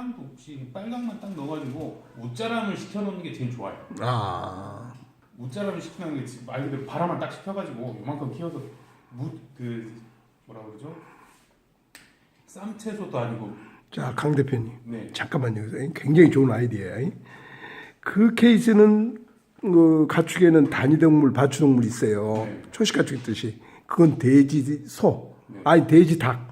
사람도 없이 빨강만 딱 넣어가지고 웃자람을 시켜놓는 게 제일 좋아요. 아, 웃자람을 시키는 게 말 그대로 바람을 딱 시켜가지고 요만큼 키워서 무그 뭐라 그러죠? 쌈채소도 아니고 자, 강 대표님. 네 잠깐만요. 굉장히 좋은 아이디어야. 그 케이스는 그 가축에는 단위동물, 바추동물 있어요. 네. 초식 가축 있듯이. 그건 돼지, 소, 네. 아니 돼지, 닭.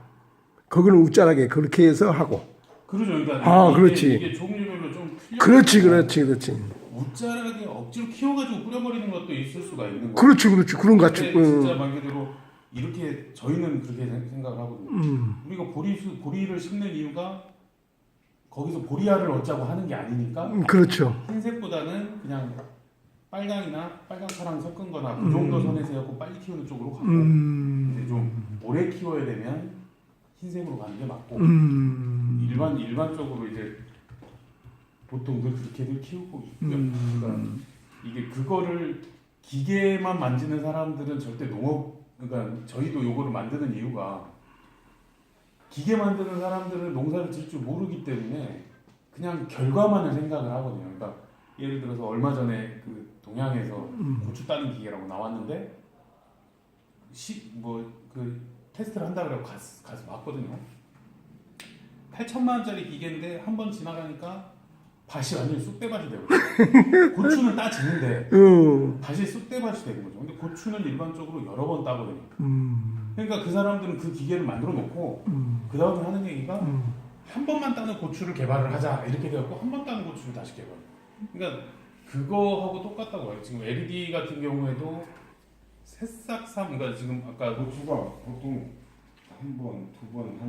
거기는 웃자라게 그렇게 해서 하고. 그러죠. 그러니까 아, 이게, 그렇지. 이게 종류별로 좀 틀려. 그렇지, 그렇지, 그렇지. 웃자라게 억지로 키워가지고 뿌려버리는 것도 있을 수가 있는 거예요. 그렇지, 그렇지. 그런 가축. 근데 진짜 응. 말 그대로 이렇게 저희는 그렇게 생- 생각을 하거든요. 음, 우리가 보리 보리를 심는 이유가 거기서 보리알을 얻자고 하는 게 아니니까 음, 그렇죠. 흰색보다는 그냥 빨강이나 빨강 파랑 섞은 거나 그 음. 정도 선에서 해갖고 빨리 키우는 쪽으로 가고 음, 이제 좀 오래 키워야 되면 흰색으로 가는 게 맞고 음, 일반 일반적으로 이제 보통들 그렇게들 키우고 있고요. 그러니까 음, 이게 그거를 기계만 만지는 사람들은 절대 농업 그러니까 저희도 요거를 만드는 이유가 기계 만드는 사람들은 농사를 질 줄 모르기 때문에 그냥 결과만을 생각을 하거든요. 그러니까 예를 들어서 얼마 전에 그 동양에서 음. 고추 따는 기계라고 나왔는데 시 뭐 그 테스트를 한다 그래고 가서, 가서 봤거든요. 8천만 원짜리 기계인데 한 번 지나가니까 밭이 완전히 쑥대밭이 되고 고추는 따지는데 음, 밭이 쑥대밭이 되는 거죠. 근데 고추는 일반적으로 여러 번 따거든요. 음, 그러니까 그 사람들은 그 기계를 만들어 놓고 음, 그 다음에 하는 얘기가 음. 한 번만 따는 고추를 개발을 하자 이렇게 돼갖고 한 번 따는 고추를 다시 개발. 그러니까 그거하고 똑같다고 해요. 지금 LED 같은 경우에도 새싹삼 그러니까 지금 아까 고추가 보통 한 번, 두 번, 한